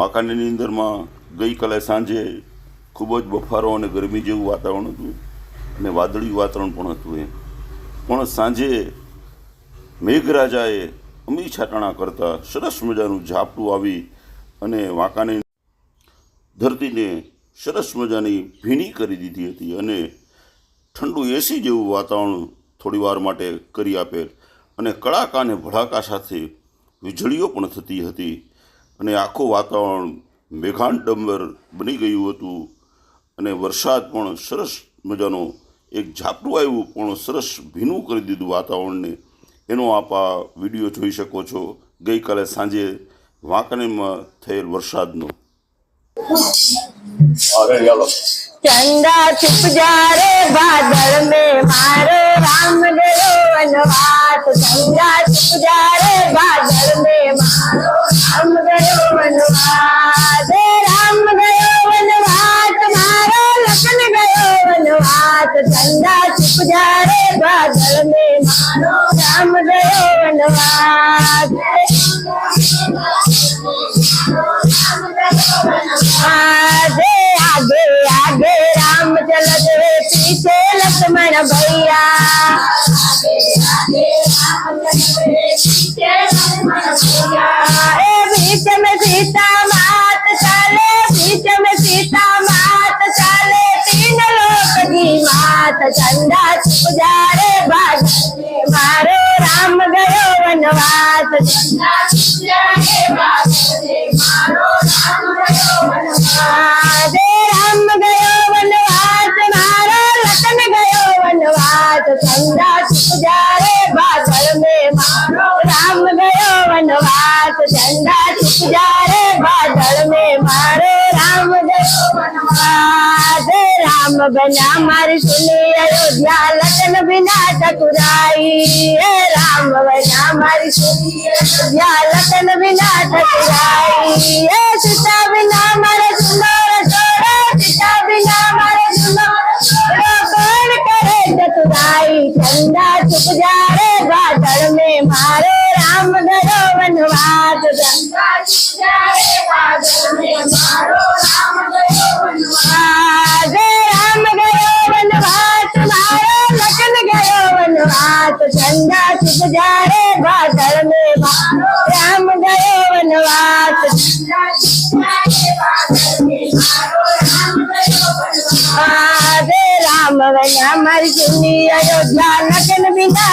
વાંકાનેરની અંદરમાં ગઈકાલે સાંજે ખૂબ જ બફારો અને ગરમી જેવું વાતાવરણ હતું અને વાદળિયું વાતાવરણ પણ હતું એમ. પણ સાંજે મેઘરાજાએ અમી છાટાણા કરતા સરસ મજાનું ઝાપટું આવી અને વાંકાને ધરતીને સરસ મજાની ભીણી કરી દીધી હતી અને ઠંડુ એસી જેવું વાતાવરણ થોડી વાર માટે કરી આપેલ અને કડાકા અને ભડાકા સાથે વીજળીઓ પણ થતી હતી. અને આખું વાતાવરણ મેઘાંડંબર બની ગયું હતું. અને વરસાદ પણ સરસ મજાનો એક ઝાપડું આવ્યું પણ સરસ ભીનું કરી દીધું વાતાવરણને. એનો આપ આ વીડિયો જોઈ શકો છો. ગઈકાલે સાંજે વાંકણીમાં થયેલ વરસાદનો. ચંદા છુપ જા બાદળ મે મારો રામ ડરો અનવાત ચંદા ઠંડા ચૂપ જારે, બાદલ મે મારો રામ ગયો વનવાસ. આગે આગે આગે રામ ચલ દે પીછે લક્ષ્મણ ભૈયા. એ બીચ મે સીતા ઠંડા પુજારે બાદ મારો રામ ગયો વનવાસ. રાધે રામ ગયો વનવાસ. મારો રતન ગયો વનવાસ. ઠંડા પુજારે બાદ મે મારો રામ ગયો વનવાસ. ઠંડા પુજારે બના મારી સુની અયોધ્યા લટન બિના ઠકુરાઈ. રામ બના મારી સુની અયોધ્યા લટન બિના ઠકુરાઈ. એ સીતા બિના મારે સુંદર છોડે. સીતા બિના મારે સુંદર કોણ કરે ચતુરાઈ ઠંડા છુપ જારે, વાદળ મે મારે રામ ધરો વનવાસ ઠંડા છુપ જારે, વાદળ તો સંધા સુખ જારે ભાષણ મે રામ ગયો વનવાસ. રામ વન અમારી ચુની સીતા